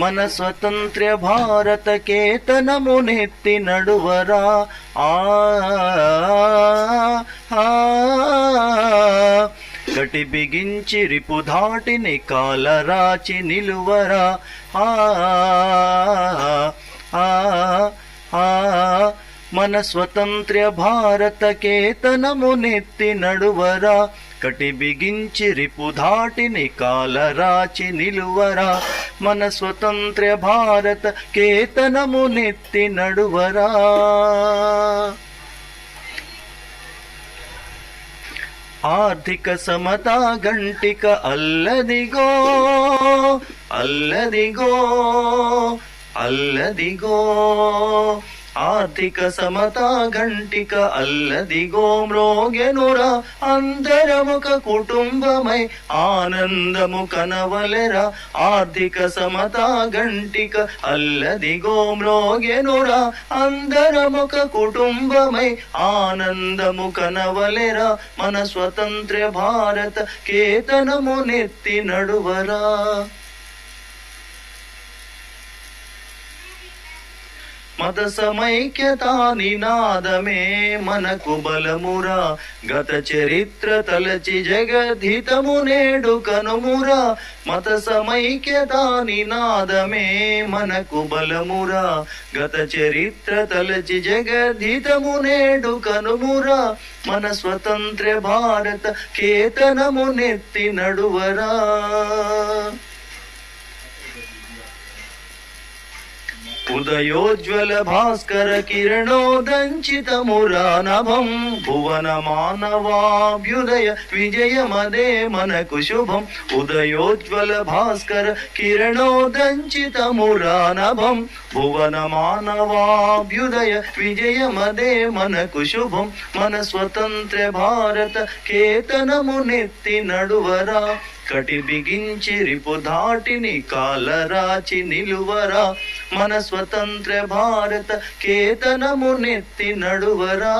ಮನ ಸ್ವತಂತ್ರ ಭಾರತ ಕೇತನ ಮುನೆತ್ತಿ ನಡುವರ ಆ చీకటి బిగించి రిపు ధాటిని కాలరాచి నిలువరా. ఆ ఆ ఆ మన స్వతంత్ర భారత కేతనము నెత్తి నడువరా. కటి బిగించి రిపు ధాటిని కాలరాచి నిలువరా. మన స్వతంత్ర భారత కేతనము నెత్తి నడువరా. ಆರ್ಥಿಕ ಸಮತಾ ಗಂಟಿಕ ಅಲ್ಲದಿಗೋ ಅಲ್ಲದಿಗೋ ಅಲ್ಲದಿಗೋ. ಆರ್ಥಿಕ ಸಮತಾ ಘಂಟಿಕ ಅಲ್ಲದಿಗೋಮ್ರೋಗೆನುರ ಅಂತರಮುಖ ಕುಟುಂಬಮೈ ಆನಂದ ಮುಖನವಲೆರ ಆರ್ಥಿಕ ಸಮತಾ ಘಂಟಿಕ ಅಲ್ಲದಿಗೋಮ್ರೋಗೆನುರ ಅಂತರಮುಖ ಕುಟುಂಬಮೈ ಆನಂದ ಮುಖನವಲೆರ ಮನ ಸ್ವತಂತ್ರ ಭಾರತ ಕೇತನ ನೆತ್ತಿ ನಡುವರ మత సమైక్యతా నినాదమే మనకు బలమురా. గత చరిత్ర తలచి జగద్హితము నేడు కనుమురా. మత సమైక్యతా నినాదమే మనకు బలమురా. గత చరిత్ర తలచి జగద్హితము నేడు కనుమురా. మన స్వతంత్ర భారత కేతనము నెత్తి నడువరా. ఉదయోజ్వల భాస్కర కిరణోదంచితమురానభం భువన మానవాభ్యుదయ విజయమదే మనకు శుభం. ఉదయోజ్వల భాస్కర కిరణోదంచితమురానభం భువన మానవాభ్యుదయ విజయమదే మనకు శుభం. మన స్వతంత్ర భారత కేతనము నెత్తి నడువరా. కటి బిగించి రిపు దాటిని కాలరాచి నిలువరా. మన స్వతంత్ర భారత కేతనము నెత్తి నడువరా.